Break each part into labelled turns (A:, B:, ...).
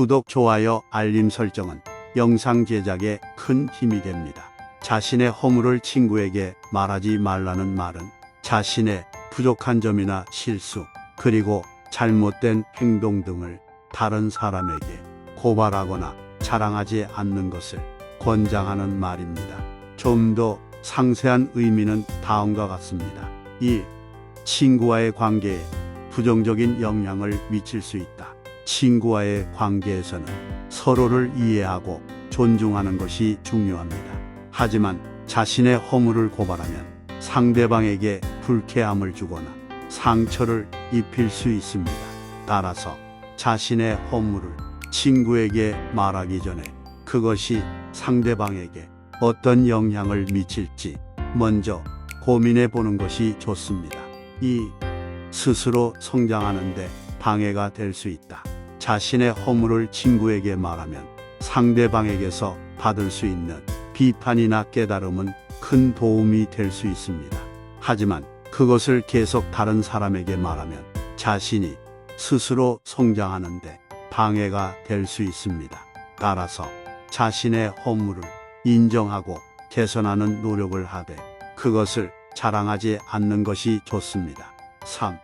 A: 구독, 좋아요, 알림 설정은 영상 제작에 큰 힘이 됩니다. 자신의 허물을 친구에게 말하지 말라는 말은 자신의 부족한 점이나 실수, 그리고 잘못된 행동 등을 다른 사람에게 고발하거나 자랑하지 않는 것을 권장하는 말입니다. 좀 더 상세한 의미는 다음과 같습니다. 1. 친구와의 관계에 부정적인 영향을 미칠 수 있다. 친구와의 관계에서는 서로를 이해하고 존중하는 것이 중요합니다. 하지만 자신의 허물을 고발하면 상대방에게 불쾌함을 주거나 상처를 입힐 수 있습니다. 따라서 자신의 허물을 친구에게 말하기 전에 그것이 상대방에게 어떤 영향을 미칠지 먼저 고민해 보는 것이 좋습니다. 2. 스스로 성장하는데 방해가 될 수 있다. 자신의 허물을 친구에게 말하면 상대방에게서 받을 수 있는 비판이나 깨달음은 큰 도움이 될 수 있습니다. 하지만 그것을 계속 다른 사람에게 말하면 자신이 스스로 성장하는데 방해가 될 수 있습니다. 따라서 자신의 허물을 인정하고 개선하는 노력을 하되 그것을 자랑하지 않는 것이 좋습니다. 3.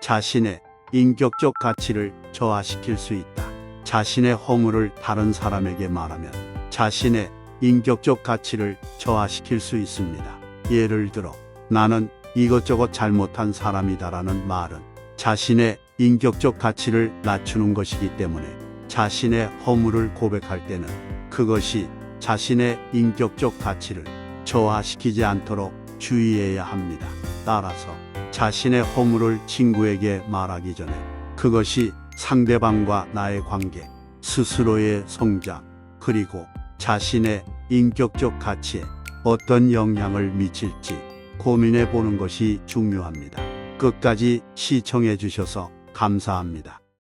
A: 자신의 인격적 가치를 저하시킬 수 있다. 자신의 허물을 다른 사람에게 말하면 자신의 인격적 가치를 저하시킬 수 있습니다. 예를 들어, 나는 이것저것 잘못한 사람이다라는 말은 자신의 인격적 가치를 낮추는 것이기 때문에 자신의 허물을 고백할 때는 그것이 자신의 인격적 가치를 저하시키지 않도록 주의해야 합니다. 따라서 자신의 허물을 친구에게 말하기 전에 그것이 상대방과 나의 관계, 스스로의 성장, 그리고 자신의 인격적 가치에 어떤 영향을 미칠지 고민해 보는 것이 중요합니다. 끝까지 시청해 주셔서 감사합니다.